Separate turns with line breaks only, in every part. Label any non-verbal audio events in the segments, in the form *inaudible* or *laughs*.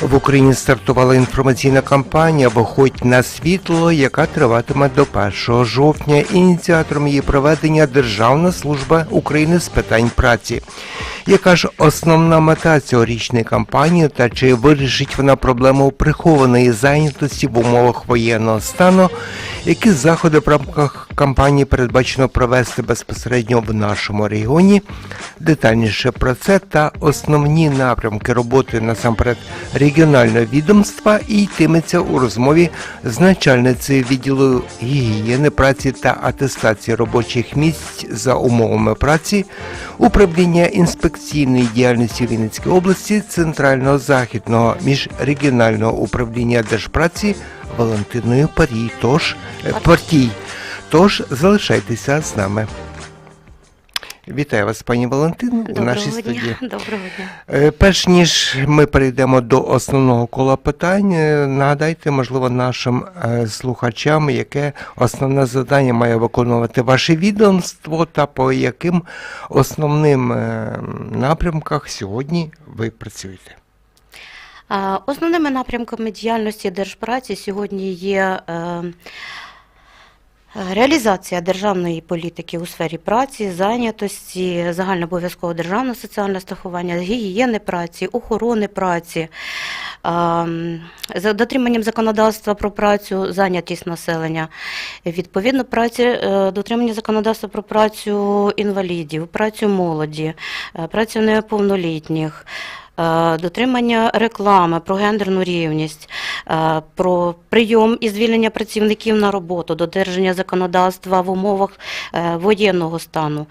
В Україні стартувала інформаційна кампанія Виходь на світло, яка триватиме до 1 жовтня. Ініціатором її проведення Державна служба України з питань праці. Яка ж основна мета цьогорічної кампанії та чи вирішить вона проблему прихованої зайнятості в умовах воєнного стану? Які заходи в рамках кампанії передбачено провести безпосередньо в нашому регіоні? Детальніше про це та основні напрямки роботи насамперед регіонального відомства і йтиметься у розмові з начальницею відділу гігієни праці та атестації робочих місць за умовами праці управління інспекційної діяльності Вінницької області Центрального західного міжрегіонального управління Держпраці Валентиною Парій. Тож е, Партій. Тож залишайтеся з нами. Вітаю вас, пані Валентино, у нашій
Доброго
студії. *laughs*
Доброго дня.
Е, Перш ніж ми перейдемо до основного кола питань, е, нагадайте, можливо, нашим слухачам, яке основне завдання має виконувати ваше відомство та по яким основним напрямках сьогодні ви працюєте.
Основними напрямками діяльності держпраці сьогодні є е, реалізація державної політики у сфері праці, зайнятості, загальнообов'язкового державного соціального страхування, гігієни праці, охорони праці, за дотриманням законодавства про працю, зайнятість населення, відповідно праці, е, дотримання законодавства про працю інвалідів, працю молоді, е, працю неповнолітніх. Е, Дотримання реклами про гендерну рівність, е, про прийом і звільнення працівників на роботу, додержання законодавства в умовах е, воєнного стану,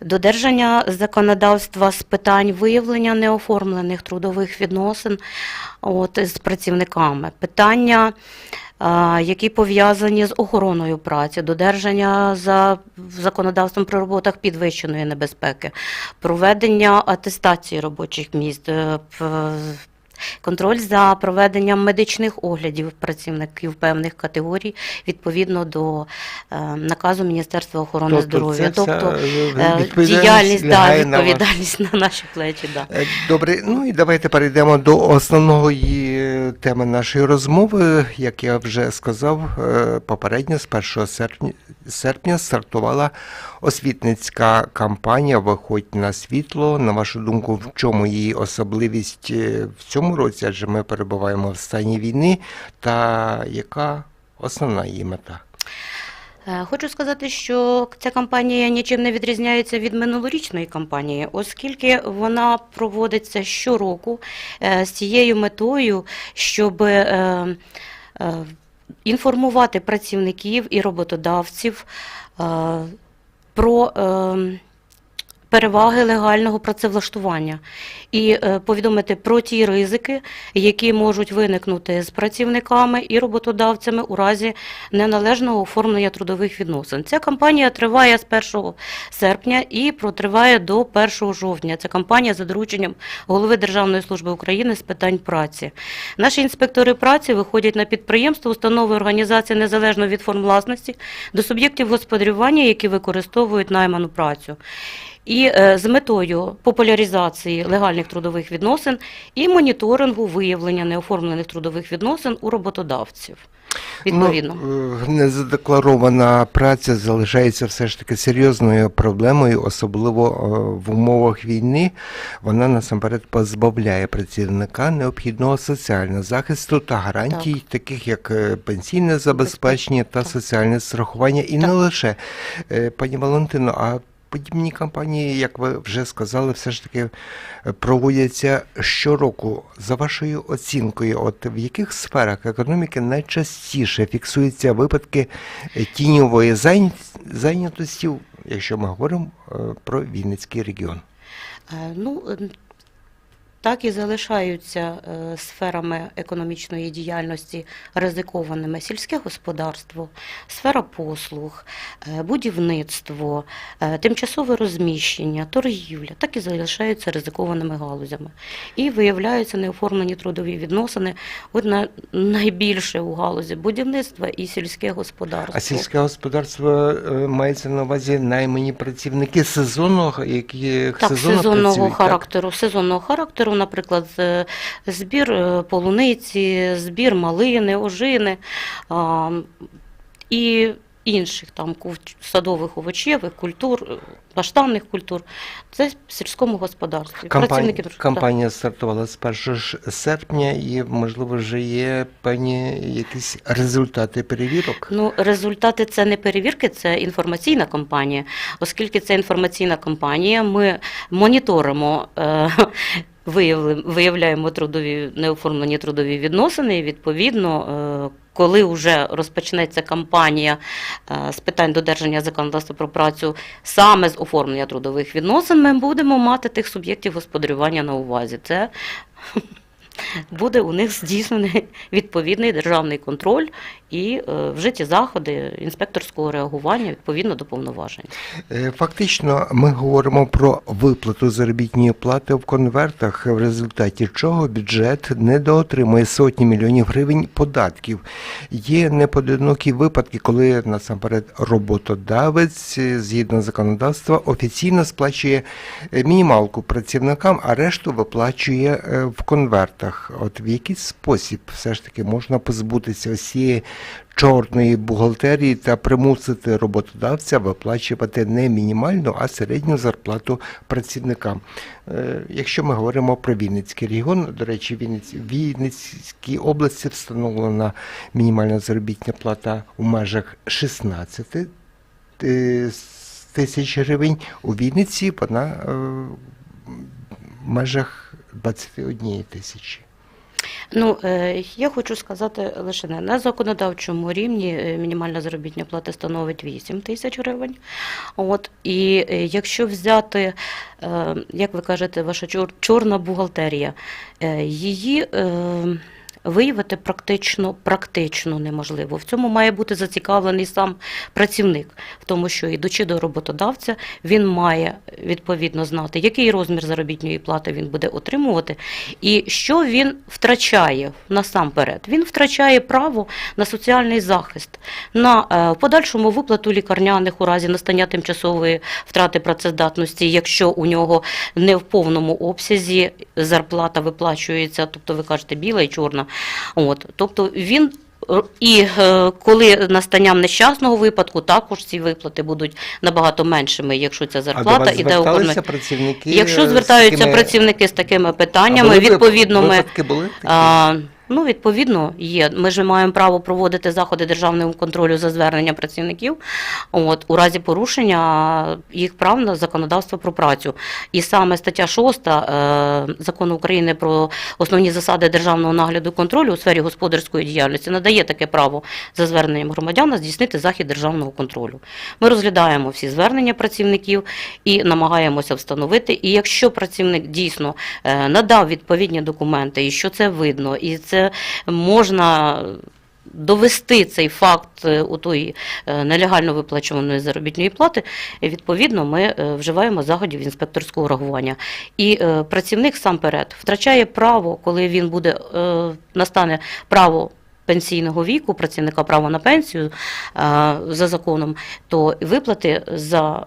додержання законодавства з питань виявлення неоформлених трудових відносин от, з працівниками, питання, які пов'язані з охороною праці, додержання за законодавством про роботах підвищеної небезпеки, проведення атестації робочих місць, е, контроль за проведенням медичних оглядів працівників певних категорій відповідно до е, наказу Міністерства охорони здоров'я. Тобто
е,
е,
відповідальність
діяльність да,
відповідальність на *laughs*
на наші плечі. Да.
Добре, ну і давайте перейдемо до основної теми нашої розмови. Як я вже сказав, е, попередньо з 1 серпня, серпня стартувала освітницька кампанія Виходь на світло. На вашу думку, в чому її особливість е, в цьому році, адже ми перебуваємо в стані війни, та яка основна її мета?
Е, Хочу сказати, що ця кампанія нічим не відрізняється від минулорічної кампанії, оскільки вона проводиться щороку е, з цією метою, щоб е, інформувати працівників і роботодавців про переваги легального працевлаштування і е, повідомити про ті ризики, які можуть виникнути з працівниками і роботодавцями у разі неналежного оформлення трудових відносин. Ця кампанія триває з 1 серпня і протриває до 1 жовтня. Це кампанія за дорученням голови Державної служби України з питань праці. Наші інспектори праці виходять на підприємства, установи організації незалежно від форм власності до суб'єктів господарювання, які використовують найману працю. І е, з метою популяризації легальних трудових відносин і моніторингу виявлення неоформлених трудових відносин у роботодавців. Відповідно.
Ну, е, незадекларована праця залишається все ж таки серйозною проблемою, особливо е, в умовах війни. Вона насамперед позбавляє працівника необхідного соціального захисту та гарантій, таких як пенсійне забезпечення та
Так.
соціальне страхування. І не лише. Пані Валентино, а подібні кампанії, як ви вже сказали, все ж таки е, проводяться щороку. За вашою оцінкою, от в яких сферах економіки найчастіше фіксуються випадки е, тіньової зайнятості, якщо ми говоримо е, про Вінницький регіон?
Ну, е, так і залишаються е, сферами економічної діяльності ризикованими сільське господарство, сфера послуг, е, будівництво, е, тимчасове розміщення, торгівля, так і залишаються ризикованими галузями. І виявляються неоформлені трудові відносини. От на найбільше у галузі будівництва і сільське господарство.
А сільське господарство мається на увазі наймані працівники сезонного, які
Так, сезонного
працюють,
характеру. Сезонного характеру, наприклад, збір е, полуниці, збір малини, ожини і інших там садових овочевих культур, е, баштанних культур. Це в сільському господарстві.
Кампанія, кампанія стартувала з 1 серпня і, можливо, вже є певні якісь результати перевірок.
Ну, результати це не перевірки, це інформаційна кампанія. Оскільки це інформаційна кампанія, ми моніторимо. Е- Виявляємо трудові неоформлені трудові відносини, і відповідно, е, коли вже розпочнеться кампанія е, з питань додержання законодавства про працю саме з оформлення трудових відносин, ми будемо мати тих суб'єктів господарювання на увазі. Це буде у них здійснений відповідний державний контроль і е, вжиті заходи інспекторського реагування відповідно до повноважень.
Е, Фактично, ми говоримо про виплату заробітної плати в конвертах, в результаті чого бюджет недоотримує сотні мільйонів гривень податків. Є непоодинокі випадки, коли насамперед роботодавець, е, згідно законодавства, офіційно сплачує мінімалку працівникам, а решту виплачує в конвертах. От в який спосіб все ж таки можна позбутися ось цієї чорної бухгалтерії та примусити роботодавця виплачувати не мінімальну, а середню зарплату працівникам. Е, Якщо ми говоримо про Вінницький регіон, до речі, в Вінницькій області встановлена мінімальна заробітна плата у межах 16 е, тисяч гривень. У Вінниці вона е, в межах 21 тисячі.
Ну, е, я хочу сказати лише не на законодавчому рівні е, мінімальна заробітня плата становить 8 тисяч гривень. От, і е, якщо взяти, як ви кажете, ваша чор- чорна бухгалтерія, її виявити практично, практично неможливо. В цьому має бути зацікавлений сам працівник, в тому, що йдучи до роботодавця, він має відповідно знати, який розмір заробітної плати він буде отримувати, і що він втрачає насамперед. Він втрачає право на соціальний захист, на е, подальшому виплату лікарняних у разі настання тимчасової втрати працездатності, якщо у нього не в повному обсязі зарплата виплачується, тобто ви кажете біла і чорна. От, тобто він. І е, коли настанням нещасного випадку, також ці виплати будуть набагато меншими, якщо ця зарплата іде у
працівники?
Якщо звертаються
такими-
працівники з такими
А
питаннями,
були вип-
відповідно ми
були такі?
Ну відповідно є. Ми ж маємо право проводити заходи державного контролю за зверненням працівників. От у разі порушення їх прав на законодавство про працю. І саме стаття 6 е, закону України про основні засади державного нагляду і контролю у сфері господарської діяльності надає таке право за зверненням громадян здійснити захід державного контролю. Ми розглядаємо всі звернення працівників і намагаємося встановити. І якщо працівник дійсно е, надав відповідні документи, і що це видно, і це можна. Довести цей факт е, у тої е, нелегально виплачуваної заробітної плати, відповідно, ми е, вживаємо заходів інспекторського реагування. І працівник сам перед втрачає право, коли він буде настане право пенсійного віку, працівника право на пенсію за законом, то виплати за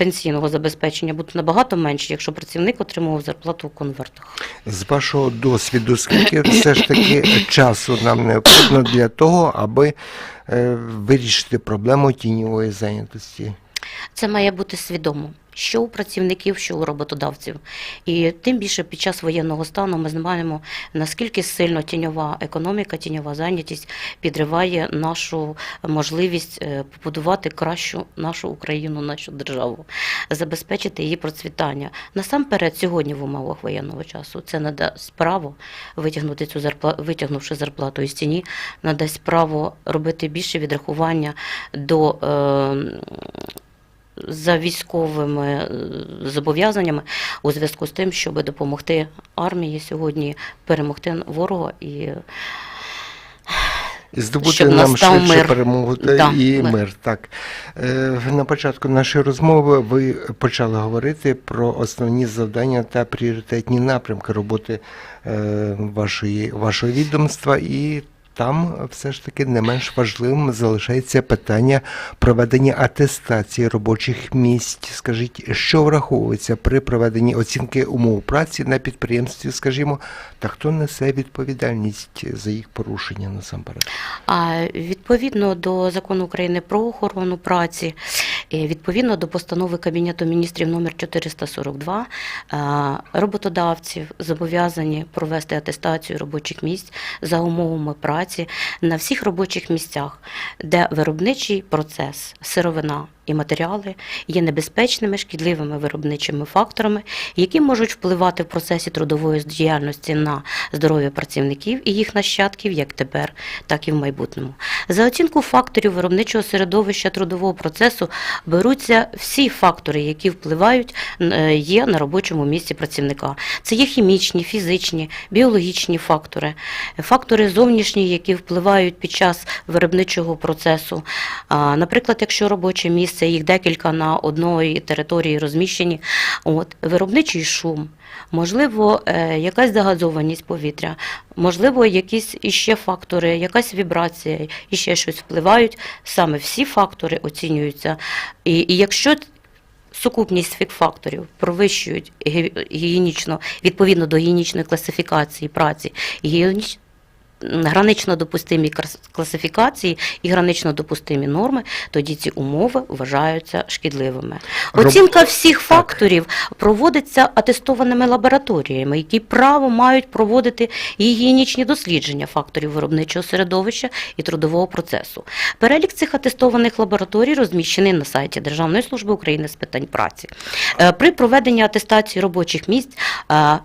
пенсійного забезпечення будуть набагато менші, якщо працівник отримував зарплату у конвертах.
З вашого досвіду, скільки все ж таки часу нам необхідно для того, аби е, вирішити проблему тіньової зайнятості?
Це має бути свідомо, що у працівників, що у роботодавців. І тим більше під час воєнного стану ми знаємо, наскільки сильно тіньова економіка, тіньова зайнятість підриває нашу можливість е, побудувати кращу нашу Україну, нашу державу, забезпечити її процвітання. Насамперед, сьогодні в умовах воєнного часу це надасть право витягнути цю зарплату, витягнувши зарплату із тіні, надасть право робити більше відрахування до. Е, за військовими е, зобов'язаннями у зв'язку з тим, щоб допомогти армії сьогодні перемогти ворога і
здобути
Щоб
нам швидше
мир.
перемогу та
Да,
і
мир.
мир. Так. Е, На початку нашої розмови ви почали говорити про основні завдання та пріоритетні напрямки роботи е, вашої, вашого відомства, і там все ж таки не менш важливим залишається питання проведення атестації робочих місць. Скажіть, що враховується при проведенні оцінки умов праці на підприємстві, скажімо, та хто несе відповідальність за їх порушення насамперед?
А відповідно до закону України про охорону праці, е, відповідно до постанови Кабінету міністрів номер 442, е, роботодавців зобов'язані провести атестацію робочих місць за умовами праці на всіх робочих місцях, де виробничий процес, сировина і матеріали є небезпечними шкідливими виробничими факторами, які можуть впливати в процесі трудової діяльності на здоров'я працівників і їх нащадків як тепер, так і в майбутньому. За оцінку факторів виробничого середовища трудового процесу беруться всі фактори, які впливають е, є на робочому місці працівника. Це є хімічні, фізичні, біологічні фактори, фактори зовнішні, які впливають під час виробничого процесу. Наприклад, якщо робоче місце, їх декілька на одної території розміщені, от, виробничий шум, можливо, е, якась загазованість повітря, можливо, якісь іще фактори, якась вібрація, іще щось впливають. Саме всі фактори оцінюються. І, і якщо сукупність цих факторів провищують гігієнічно, відповідно до гігієнічної класифікації праці, гігієніч- гранично допустимі класифікації і гранично допустимі норми, тоді ці умови вважаються шкідливими. Оцінка всіх факторів проводиться атестованими лабораторіями, які право мають проводити гігієнічні дослідження факторів виробничого середовища і трудового процесу. Перелік цих атестованих лабораторій розміщений на сайті Державної служби України з питань праці. Е, При проведенні атестації робочих місць е,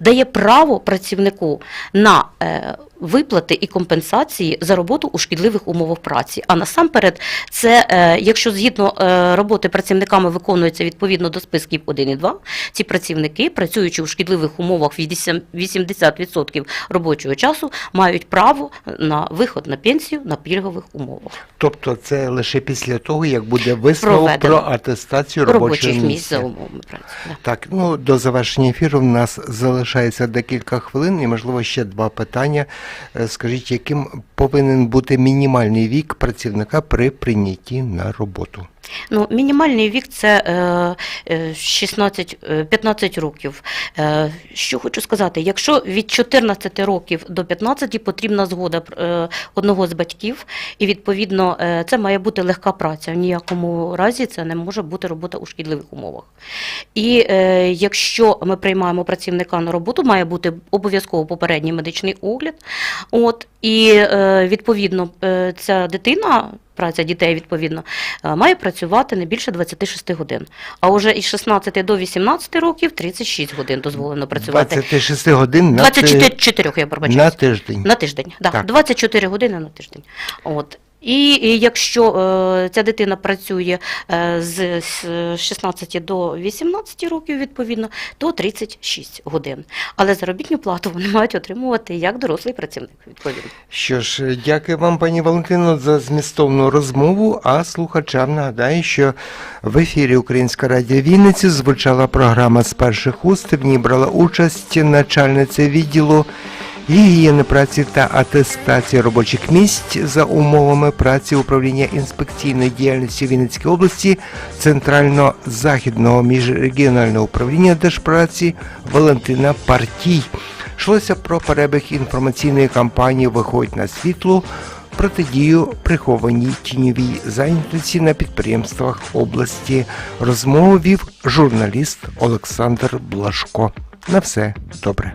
дає право працівнику на е, виплати і компенсації за роботу у шкідливих умовах праці. А насамперед, це е, якщо згідно е, роботи працівниками виконується відповідно до списків 1 і 2, ці працівники, працюючи у шкідливих умовах 80 80% робочого часу, мають право на виход на пенсію на пільгових умовах
Тобто це лише після того, як буде висновок
Проведено.
про атестацію робочого
робочих місць
місця.
за умовами праці. Да.
Так, ну до завершення ефіру в нас залишається декілька хвилин, і можливо ще два питання. Е, Скажіть, яким повинен бути мінімальний вік працівника при прийнятті на роботу?
Ну, мінімальний вік це е, е, 16, е, 15 років. Е, що хочу сказати, якщо від 14 років до 15 потрібна згода е, одного з батьків, і відповідно е, це має бути легка праця. В ніякому разі це не може бути робота у шкідливих умовах. І е, якщо ми приймаємо працівника на роботу, має бути обов'язково попередній медичний огляд. От, і е, відповідно е, ця дитина. Праця дітей відповідно е, має працювати не більше 26 годин. А уже із 16 до 18 років 36 годин дозволено працювати.
26 годин на,
24
ти-
4, я
на тиждень.
На тиждень, да,
Так.
24 години на тиждень. От. І, якщо е, ця дитина працює е, з 16 до 18 років, відповідно, то 36 годин. Але заробітну плату *laughs* вони мають отримувати як дорослий працівник, відповідно.
Що ж, дякую вам, пані Валентино, за змістовну розмову. А слухачам нагадаю, що в ефірі Українська радіо Вінниці звучала програма з перших уст. В ній брала участь начальниця відділу гігієни праці та атестації робочих місць за умовами праці управління інспекційної діяльності Вінницької області Центрально-Західного міжрегіонального управління Держпраці Валентина Партій. Йшлося про перебіг інформаційної кампанії Виходь на світло протидію прихованій тіньовій зайнятості на підприємствах області. Розмову вів журналіст Олександр Блашко. На все добре.